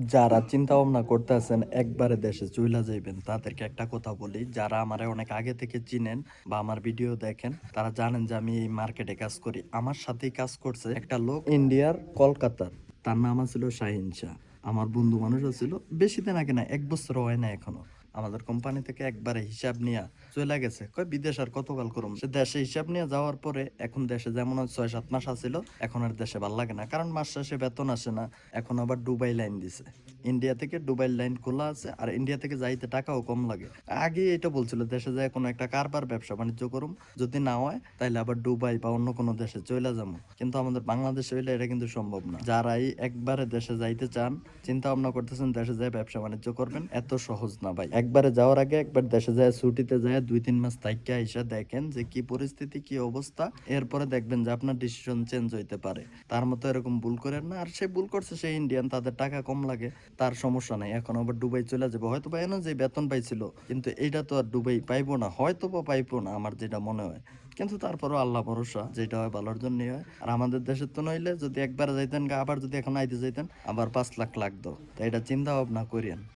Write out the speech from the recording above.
যারা চিন্তা ভাবনা করতেছেন, একবারে দেশে চইলা যাইবেন, তাদেরকে একটা কথা বলি। যারা আমারে অনেক আগে থেকে চিনেন বা আমার ভিডিও দেখেন, তারা জানেন যে আমি এই মার্কেটে কাজ করি। আমার সাথেই কাজ করছে একটা লোক ইন্ডিয়ার কলকাতার। তার নাম ছিল শাহিন শাহ। আমার বন্ধু মানুষ ছিল। বেশি দিন আগে না, এক বছর হয় না এখনও। আমাদের কোম্পানি থেকে একবারে হিসাব নিয়ে চলে গেছে। কয়, বিদেশ আর কতকাল করুম? সে দেশে হিসাব নিয়ে যাওয়ার পরে এখন দেশে যেমন ছয়, সাত মাস আসছিল এখন আর দেশে ভালো লাগে না। কারণ মাস শেষে বেতন আসে না, এখন আবার দুবাই লাইন দিছে। ইন্ডিয়া থেকে দুবাই লাইন খোলা আছে, আর ইন্ডিয়া থেকে যাইতে টাকাও কম লাগে। আগে এটা বলছিল, দেশে যায় কোনো একটা কারবার, ব্যবসা বাণিজ্য করুম, যদি না হয় তাহলে আবার দুবাই বা অন্য কোনো দেশে চলে যাব কিন্তু আমাদের বাংলাদেশে হইলে এটা কিন্তু সম্ভব না। যারাই একবারে দেশে যাইতে চান, চিন্তা ভাবনা করতেছেন, দেশে যায় ব্যবসা বাণিজ্য করবেন, এত সহজ না ভাই। একবারে যাওয়ার আগে একবার দেশে যায়, ছুটিতে যায় দুই তিন মাস তাইকা এসে দেখেন যে কি পরিস্থিতি, কি অবস্থা। এরপরে দেখবেন যে আপনার ডিসিশন চেঞ্জ হইতে পারে। তার মতো এরকম ভুল করেন না। আর সে ভুল করছে, সে ইন্ডিয়ান তাদের টাকা কম লাগে, তার সমস্যা নাই। এখন আবার দুবাই চলে যাবে। হয়তো বা এনে যে বেতন পাইছিল, কিন্তু এইটা তো আর ডুবাই পাইবো না। হয়তো বা পাইবো না, আমার যেটা মনে হয়। কিন্তু তারপরও আল্লাহ ভরসা, যেটা হয় ভালোর জন্যই হয়। আর আমাদের দেশের তো নইলে যদি একবার যাইতেন, আবার যদি এখন আইতে যাইতেন, আবার পাঁচ লাখ লাগতো। তাই এটা চিন্তা ভাবনা করিয়েন।